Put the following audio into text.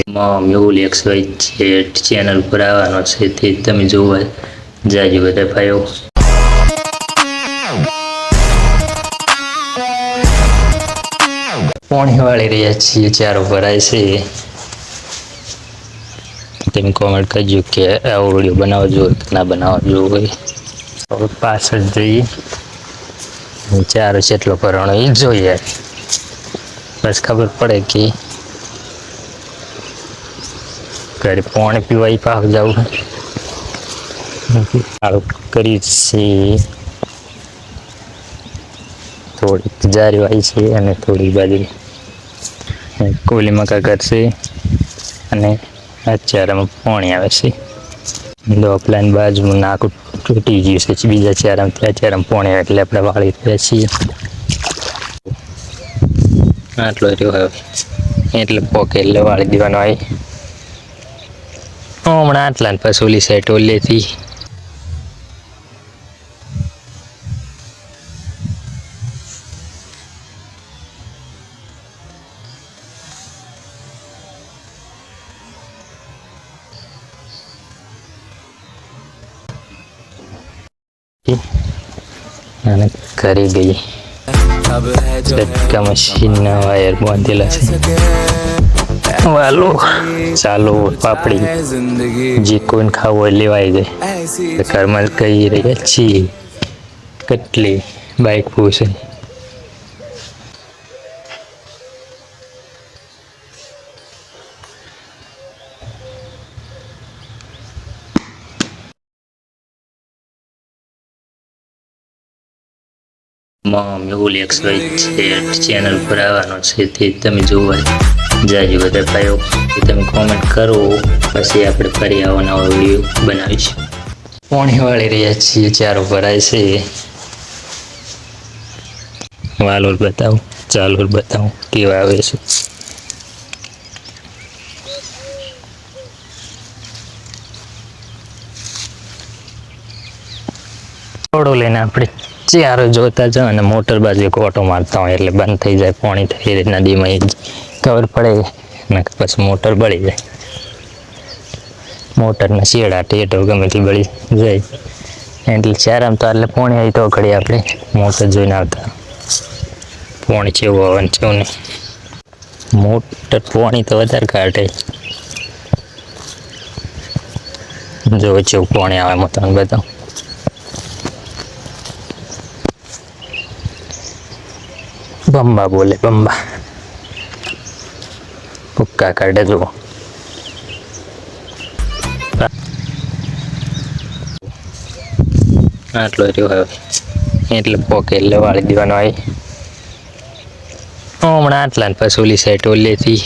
એમાં Mehul X Y chat channel પર આવવાનો છે તે તમે જોવા જાજો બધા ભાઈઓ. પાણી વાળી રહ્યા છીએ, ચારો ભરાય છે. તમે કોમેન્ટ કરજો કે આવો વીડિયો બનાવજો કે ના બનાવજો હોય. હવે પાછળ જઈએ. ચારો કેટલો ભરણો એ જોઈએ. બસ ખબર પડે કે ઘરે પાણી પીવા એ પાક જવું. સારું કરી છે. થોડીક જારી છે અને થોડી બાજુ કોલી મકા કરશે અને અત્યારેમાં પાણી આવે છે. ડોપલાઈન બાજુમાં નાકું તૂટી ગયું છે. બીજા ચારામાં, ત્યાં ચારામાં પાણી આવે એટલે આપણે વાળી રહ્યા છીએ. આટલો રહ્યો. હવે એટલે પોકે એટલે વાળી દેવાનો હોય. હું હમણાં આટલા ને પછી ઓલી સાઈડ ઓલેથી અને કરી ગઈ. મશીનના વાયર બાંધેલા છે. વાલો. ચાલો પાપડી. જે કોઈને ખાવું હોય લેવાય જાય ઘરમાં કહી રહ્યા છીએ. કેટલી બાઇક પૂછે મેહુલ એક્સ વાય ચેનલ પર આવવાનો છે, તે તમે જોવા જાજો બધા ભાઈઓ તમે કોમેન્ટ કરો, પછી આપણે ફરી આવો નવો વીડિયો બનાવીશું. પાણી વાળી રહ્યા છીએ, ચારો ભરાય છે. વાલોર બતાવું ચાલોર બતાવું, કેવા આવે છે. થોડો લઈને આપણે. ચારો જોતા જાઓ અને મોટર બાજુ એક ઓટો મારતા હોય એટલે બંધ થઈ જાય, પાણી થઈ જાય, નદીમાં એ કવર પડે. ને પછી મોટર બળી જાય. મોટરના શેડા, ટેટો ગમે તે બળી જાય. એટલે ચારામ તો એટલે પોણી આવી તો ઘડી આપણે મોટર જોઈને આવતા. પોણી ચેવું આવે ને કેવું નહીં. મોટર પોણી તો વધારે કાઢે. જો ચેવું પોણી આવે તમને બતાવું બંબા બોલે બંબા ભૂક્કા કાઢે જુઓ આટલો રહ્યો હવે એટલે પોકે એટલે વાળી દેવાનો હોય હમણાં આટલા ને પછી ઓલી સાઈડ ઓલેથી